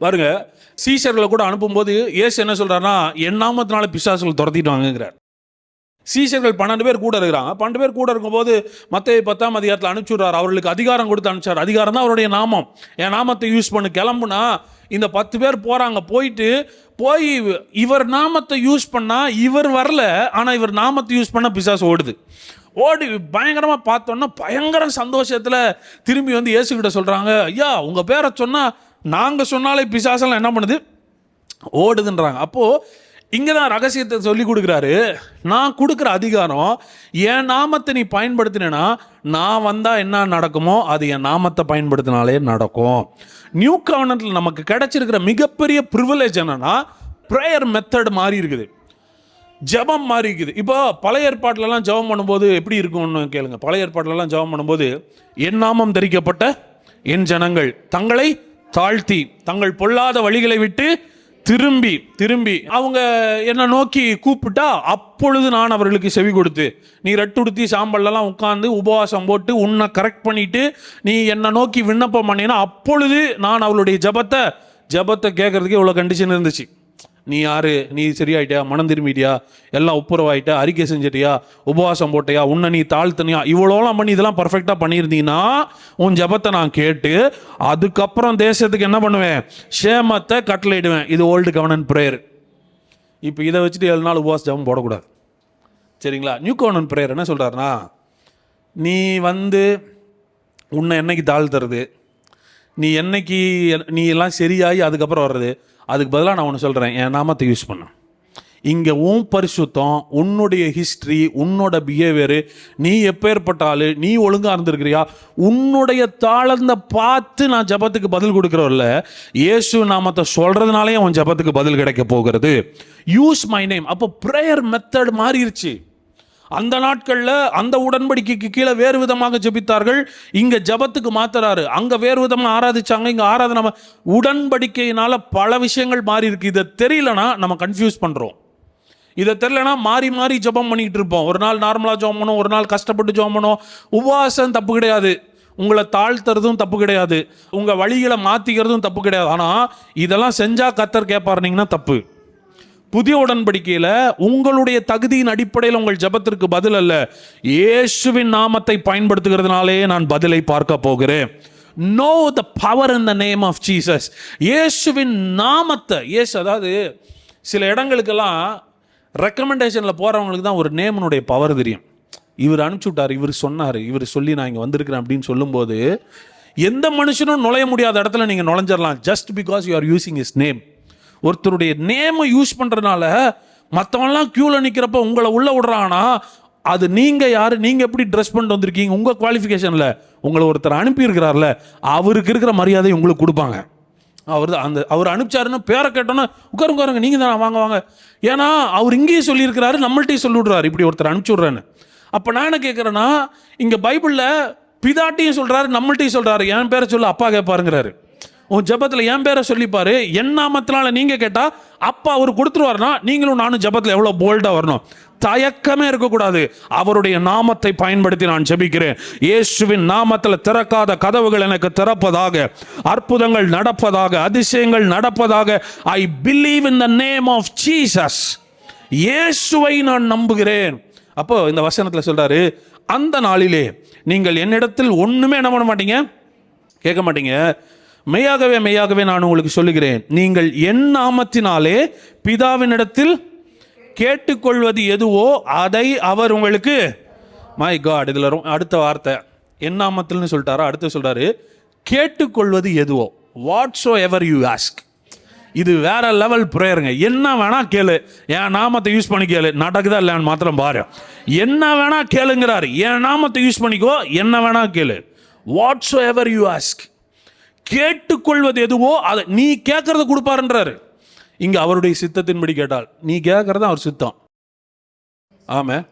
பாருங்க சீசர்களை கூட அனுப்பும்போது இயேசு என்ன சொல்கிறாருன்னா என் நாமத்தினால பிசாசுகள் துரத்திட்டாங்கிறார் சீசர்கள் பன்னெண்டு பேர் கூட இருக்கிறாங்க. பன்னெண்டு பேர் கூட இருக்கும்போது மற்ற பத்தாம் அதிகாரத்தில் அனுப்பிச்சுடுறாரு. அவர்களுக்கு அதிகாரம் கொடுத்து அனுப்பிச்சார். அதிகாரம் தான் அவருடைய நாமம். என் நாமத்தை யூஸ் பண்ணு கிளம்புனா இந்த பத்து பேர் போகிறாங்க போயிட்டு போய் இவர் நாமத்தை யூஸ் பண்ணால் இவர் வரல ஆனால் இவர் நாமத்தை யூஸ் பண்ணால் பிசாசு ஓடுது. ஓடி பயங்கரமாக பார்த்தோன்னா பயங்கர சந்தோஷத்தில் திரும்பி வந்து ஏசுக்கிட்ட சொல்கிறாங்க ஐயா உங்கள் பேரை சொன்னால் நாங்கள் சொன்னாலே பிசாசெல்லாம் என்ன பண்ணுது? ஓடுதுன்றாங்க. அப்போது இங்கே தான் ரகசியத்தை சொல்லி கொடுக்குறாரு. நான் கொடுக்குற அதிகாரம் என் நாமத்தை நீ பயன்படுத்தினேன்னா நான் வந்தால் என்ன நடக்குமோ அது என் நாமத்தை பயன்படுத்தினாலே நடக்கும். நியூ கவர்னத்தில் நமக்கு கிடைச்சிருக்கிற மிகப்பெரிய ப்ரிவிலேஜ் என்னன்னா ப்ரேயர் மெத்தட் மாறி இருக்குது. ஜெபம் மாறி இருக்குது. இப்போ பழைய ஏற்பாட்டிலலாம் ஜெபம் பண்ணும்போது எப்படி இருக்கும்னு கேளுங்க. பழைய ஏற்பாட்டிலலாம் ஜெபம் பண்ணும்போது என் நாமம் தரிக்கப்பட்ட என் ஜனங்கள் தங்களை தாழ்த்தி தங்கள் பொல்லாத வழிகளை விட்டு திரும்பி திரும்பி. அவங்க என்னை நோக்கி கூப்பிட்டா அப்பொழுது நான் அவர்களுக்கு செவி கொடுத்து நீ ரெட்டுடுத்தி சாம்பல்லாம் உட்காந்து உபவாசம் போட்டு உன்னை கரெக்ட் பண்ணிட்டு நீ என்னை நோக்கி விண்ணப்பம் பண்ணினா அப்பொழுது நான் அவளுடைய ஜெபத்தை ஜெபத்தை கேட்கறதுக்கு இவ்வளோ கண்டிஷன் இருந்துச்சு. நீ யாரு? நீ சரியாயிட்டியா? மனம் திரும்பிட்டியா? எல்லாம் ஒப்புரவாயிட்டா? அறிக்கை செஞ்சிட்டியா? உபவாசம் போட்டியா? உன்னை நீ தாழ்த்தனியா? இவ்வளோலாம் பண்ணி இதெல்லாம் பர்ஃபெக்டாக பண்ணியிருந்தீங்கன்னா உன் ஜெபத்தை நான் கேட்டு அதுக்கப்புறம் தேசத்துக்கு என்ன பண்ணுவேன்? சேமத்தை கட்டளையிடுவேன். இது ஓல்டு கவர்னன் ப்ரேயர் இப்போ இதை வச்சுட்டு ஏழு நாள் உபவாச ஜெபம் போடக்கூடாது. சரிங்களா? நியூ கவர்னன் ப்ரேயர் என்ன சொல்கிறாருன்னா நீ வந்து உன்னை என்னைக்கு தாழ்த்துறது? நீ என்னைக்கு நீ எல்லாம் சரியாகி அதுக்கப்புறம் வர்றது. அதுக்கு பதிலாக நான் ஒன்று சொல்கிறேன் என் நாமத்தை யூஸ் பண்ணு. இங்கே உன் பரிசுத்தம் உன்னுடைய ஹிஸ்ட்ரி உன்னோட பிஹேவியரு நீ எப்பேற்பட்ட நீ ஒழுங்காக இருந்திருக்கிறியா உன்னுடைய தாளந்த பார்த்து நான் ஜபத்துக்கு பதில் கொடுக்குறோம்ல இயேசு நாமத்தை சொல்கிறதுனாலே உன் ஜபத்துக்கு பதில் கிடைக்க போகிறது. யூஸ் மை நேம் அப்போ ப்ரேயர் மெத்தட் மாறிடுச்சு அந்த நாட்களில் அந்த உடன்படிக்கைக்கு கீழே வேறு விதமாக ஜெபித்தார்கள். இங்கே ஜபத்துக்கு மாத்துறாரு. அங்கே வேறு விதமாக ஆராதிச்சாங்க. இங்கே ஆராதனை உடன்படிக்கையினால் பல விஷயங்கள் மாறி இருக்கு. இதை தெரியலனா நம்ம கன்ஃபியூஸ் பண்ணுறோம் இதை தெரிலனா மாறி மாறி ஜெபம் பண்ணிக்கிட்டு இருப்போம். ஒரு நாள் நார்மலாக ஜெபம் பண்ணும் ஒரு நாள் கஷ்டப்பட்டு ஜெபம் பண்ணும் உபவாசம் தப்பு கிடையாது. உங்களை தாழ்த்துறதும் தப்பு கிடையாது. உங்கள் வழிகளை மாற்றிக்கிறதும் தப்பு கிடையாது. ஆனால் இதெல்லாம் செஞ்சால் கத்தர் கேட்பாருனீங்கன்னா தப்பு. புதிய உடன்படிக்கையில் உங்களுடைய தகுதியின் அடிப்படையில் உங்கள் ஜெபத்திற்கு பதில் அல்ல. இயேசுவின் நாமத்தை பயன்படுத்துகிறதுனாலே நான் பதிலை பார்க்க போகிறேன். Know the power in the name of Jesus இயேசுவின் நாமத்தை இயேசு அதாவது சில இடங்களுக்கெல்லாம் ரெக்கமெண்டேஷனில் போகிறவங்களுக்கு தான் ஒரு நேமனுடைய பவர் தெரியும். இவர் அனுப்பிச்சு விட்டார் இவர் சொன்னார் இவர் சொல்லி நான் இங்கே வந்திருக்கிறேன் அப்படின்னு சொல்லும்போது எந்த மனுஷனும் நுழைய முடியாத இடத்துல நீங்கள் நுழைஞ்சிடலாம் just because you are using is name ஒருத்தருடைய நேமை யூஸ் பண்ணுறதுனால மற்றவன்லாம் க்யூவில் நிற்கிறப்ப உங்களை உள்ளே விடுறான்னா அது நீங்கள் யார்? நீங்கள் எப்படி ட்ரெஸ் பண்ணிட்டு வந்திருக்கீங்க? உங்கள் குவாலிஃபிகேஷனில் உங்களை ஒருத்தர் அனுப்பியிருக்கிறார்ல அவருக்கு இருக்கிற மரியாதை உங்களுக்கு கொடுப்பாங்க. அவர் தான் அந்த அவர் அனுப்பிச்சாருன்னு பேரை கேட்டோன்னே உட்காருங்க உட்காருங்க நீங்கள் தான் வாங்க வாங்க. ஏன்னா அவர் இங்கேயே சொல்லியிருக்கிறாரு நம்மள்ட்டையும் சொல்லிவிடுறாரு இப்படி ஒருத்தர் அனுப்பிச்சி விட்றேன்னு. அப்போ நான் என்ன கேட்குறேன்னா இங்கே பைபிளில் பிதாட்டையும் சொல்கிறாரு நம்மள்ட்டையும் சொல்கிறாரு என் பேரை சொல்ல அப்பா கேட்பாருங்கிறாரு. உன் ஜெபத்தில் என் பேரை சொல்லிப்பாரு. என் நாமத்தினால நீங்கள் கேட்டால் அப்பா அவர் கொடுத்துருவாருன்னா நீங்களும் நானும் ஜெபத்தில் எவ்வளோ போல்டாக வரணும். தயக்கமே இருக்கக்கூடாது. அவருடைய நாமத்தை பயன்படுத்தி நான் ஜெபிக்கிறேன். இயேசுவின் நாமத்தில் திறக்காத கதவுகள் எனக்கு திறப்பதாக அற்புதங்கள் நடப்பதாக அதிசயங்கள் நடப்பதாக I believe in the name of Jesus இயேசுவை நான் நம்புகிறேன். அப்போ இந்த வசனத்தில் சொல்றாரு அந்த நாளிலே நீங்கள் என்னிடத்தில் ஒன்றுமே என்ன பண்ண மாட்டீங்க? கேட்க மாட்டீங்க. மெய்யாகவே மெய்யாகவே நான் உங்களுக்கு சொல்லுகிறேன். நீங்கள் என் நாமத்தினாலே பிதாவினிடத்தில் கேட்டுக்கொள்வது எதுவோ அதை அவர் உங்களுக்கு மை காட் இதில் அடுத்த வார்த்தை. என் நாமத்தில்னு சொல்லிட்டாரா? அடுத்து சொல்கிறாரு கேட்டுக்கொள்வது எதுவோ வாட்ஸோ எவர் யூ ஆஸ்க் இது வேற லெவல் ப்ரேயருங்க என்ன வேணா கேளு. என் நாமத்தை யூஸ் பண்ணி கேளு. நடக்குதா இல்லைன்னு மாத்திரம் பாரு. என்ன வேணா கேளுங்கிறாரு. என் நாமத்தை யூஸ் பண்ணிக்கோ. என்ன வேணா கேளு. வாட்ஸோ எவர் யூ ஆஸ்க் கேட்டுக்கொள்வது எதுவோ அதை நீ கேட்கறத கொடுப்பாருன்றாரு. இங்கே அவருடைய சித்தத்தின்படி கேட்டால் நீ கேட்கறது அவர் சித்தம். ஆமாம்